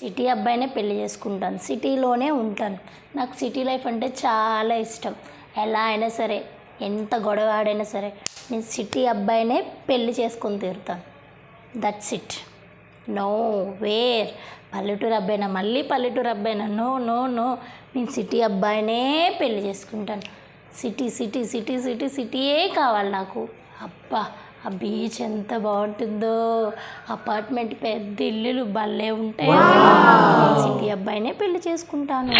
City అబ్బాయినే పెళ్ళి చేసుకుంటాను. సిటీలోనే ఉంటాను. నాకు సిటీ లైఫ్ అంటే చాలా ఇష్టం. ఎలా అయినా సరే ఎంత గొడవ ఆడైనా సరే నేను సిటీ అబ్బాయినే పెళ్ళి చేసుకొని తీరుతాను. దట్స్ ఇట్ నో వేర్ పల్లెటూరు అబ్బాయినా మళ్ళీ పల్లెటూరు అబ్బాయినా నో నో నో నేను సిటీ అబ్బాయినే పెళ్ళి చేసుకుంటాను. సిటీ సిటీ సిటీ సిటీ సిటీయే కావాలి నాకు. అబ్బా! ఆ బీచ్ ఎంత బాగుంటుందో. అపార్ట్మెంట్ పెద్ద ఇల్లులు భలే ఉంటాయి. సిటీ అబ్బాయినే పెళ్ళి చేసుకుంటాను.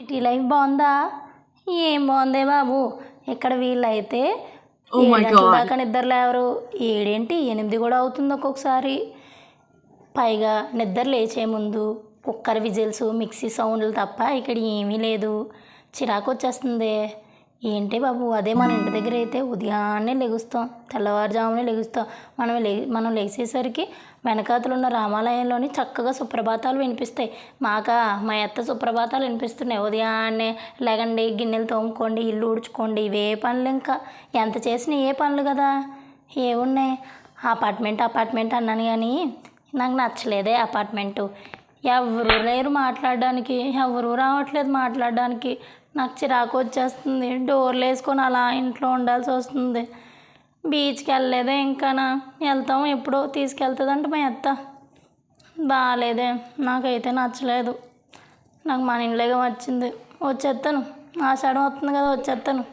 సిటీ లైఫ్ బాగుందా? ఏం బాగుందే బాబు? ఇక్కడ వీళ్ళైతే? Oh ఏడు. దాకా నిద్ర లేవరు. ఏడేంటి? ఎనిమిది కూడా అవుతుంది ఒక్కొక్కసారి. పైగా నిద్ర లేచే ముందు కుక్కర్ విజిల్స్ మిక్సీ సౌండ్లు తప్ప ఇక్కడ ఏమీ లేదు. చిరాకు వచ్చేస్తుంది. ఏంటి బాబు అదే మన ఇంటి దగ్గర అయితే ఉదయాన్నే లెగుస్తాం తెల్లవారుజామునే లెగుస్తాం. మనం లే మనం లేచేసరికి వెనకాతలు ఉన్న రామాలయంలోని చక్కగా సుప్రభాతాలు వినిపిస్తాయి. మాక మా అత్త సుప్రభాతాలు వినిపిస్తున్నాయి. ఉదయాన్నే లెగండి గిన్నెలు తోముకోండి ఇల్లు ఊడ్చుకోండి ఇవే పనులు ఇంకా. ఎంత చేసినా ఏ పనులు కదా? ఏమున్నాయి అపార్ట్మెంట్ అపార్ట్మెంట్ అన్నాను కానీ నాకు నచ్చలేదే అపార్ట్మెంటు. ఎవరు లేరు మాట్లాడడానికి ఎవరు రావట్లేదు మాట్లాడడానికి. నాకు చిరాకు వచ్చేస్తుంది. డోర్లు వేసుకొని అలా ఇంట్లో ఉండాల్సి వస్తుంది. బీచ్కి వెళ్ళలేదే ఇంకానా వెళ్తాం ఎప్పుడో తీసుకెళ్తుందంటే మా అత్త. బాగాలేదే. నాకైతే నచ్చలేదు. నాకు మన ఇంట్లోగా వచ్చింది. వచ్చేస్తాను ఆషాఢం వస్తుంది కదా వచ్చేస్తాను